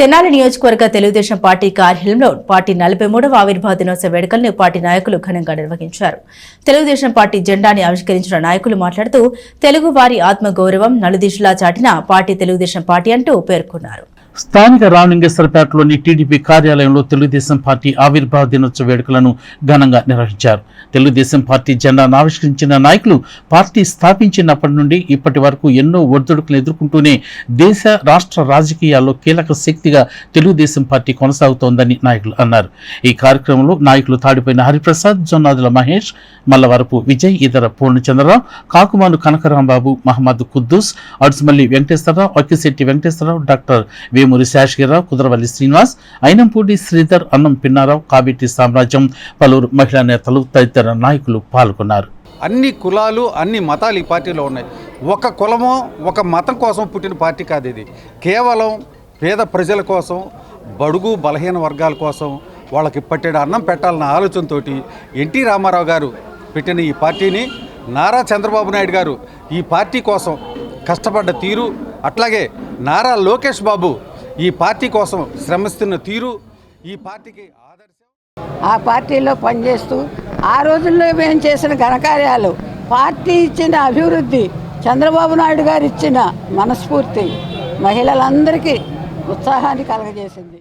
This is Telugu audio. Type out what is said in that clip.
తెనాలి నియోజకవర్గ తెలుగుదేశం పార్టీ కార్యాలయంలో పార్టీ నలభై మూడవ ఆవిర్భావ దినోత్సవ వేడుకలను పార్టీ నాయకులు ఘనంగా నిర్వహించారు. తెలుగుదేశం పార్టీ జెండాని ఆవిష్కరించిన నాయకులు మాట్లాడుతూ తెలుగు వారి ఆత్మగౌరవం నలుదిశలా చాటిన పార్టీ తెలుగుదేశం పార్టీ అంటూ పేర్కొన్నారు. స్థానిక రామలింగేశ్వరపేటలోని టీడీపీ కార్యాలయంలో తెలుగుదేశం పార్టీ ఆవిర్భావ దినోత్సవ వేడుకలను ఘనంగా నిర్వహించారు. తెలుగుదేశం పార్టీ జెండాను ఆవిష్కరించిన నాయకులు పార్టీ స్థాపించినప్పటి నుండి ఇప్పటి వరకు ఎన్నో ఒడిదుడుకులు ఎదుర్కొంటూనే దేశ రాష్ట్ర రాజకీయాల్లో కీలక శక్తిగా తెలుగుదేశం పార్టీ కొనసాగుతోందని నాయకులు అన్నారు. ఈ కార్యక్రమంలో నాయకులు తాడిపోయిన హరిప్రసాద్ జొన్నాదుల మహేష్ మల్లవరపు విజయ్ ఇతర పూర్ణచంద్రరావు కాకుమాను కనకరాంబాబు మహమ్మద్ కుద్దూస్ అడుసుమల్లి వెంకటేశ్వరరావు అక్కిశెట్టి వెంకటేశ్వరరావు డాక్టర్ వేమూరి శేషగిరిరావు కుదరవల్లి శ్రీనివాస్ అయినంపూడి శ్రీధర్ అన్నం పిన్నారావు కాబిటి సామ్రాజ్యం పలువురు మహిళా నేతలు తదితర నాయకులు పాల్గొన్నారు. అన్ని కులాలు అన్ని మతాలు ఈ పార్టీలో ఉన్నాయి. ఒక కులమో ఒక మతం కోసం పుట్టిన పార్టీ కాదు ఇది. కేవలం పేద ప్రజల కోసం బడుగు బలహీన వర్గాల కోసం వాళ్ళకి పట్టెడు అన్నం పెట్టాలన్న ఆలోచనతోటి ఎన్టీ రామారావు గారు పెట్టిన ఈ పార్టీని నారా చంద్రబాబు నాయుడు గారు ఈ పార్టీ కోసం కష్టపడ్డ తీరు అట్లాగే నారా లోకేష్ బాబు ఈ పార్టీ కోసం శ్రమిస్తున్న తీరు ఈ పార్టీకి ఆదర్శం. ఆ పార్టీలో పనిచేస్తూ ఆ రోజుల్లో మేము చేసిన ఘనకార్యాలు పార్టీ ఇచ్చిన అభివృద్ధి చంద్రబాబు నాయుడు గారు ఇచ్చిన మనస్ఫూర్తి మహిళలందరికీ ఉత్సాహాన్ని కలగజేసింది.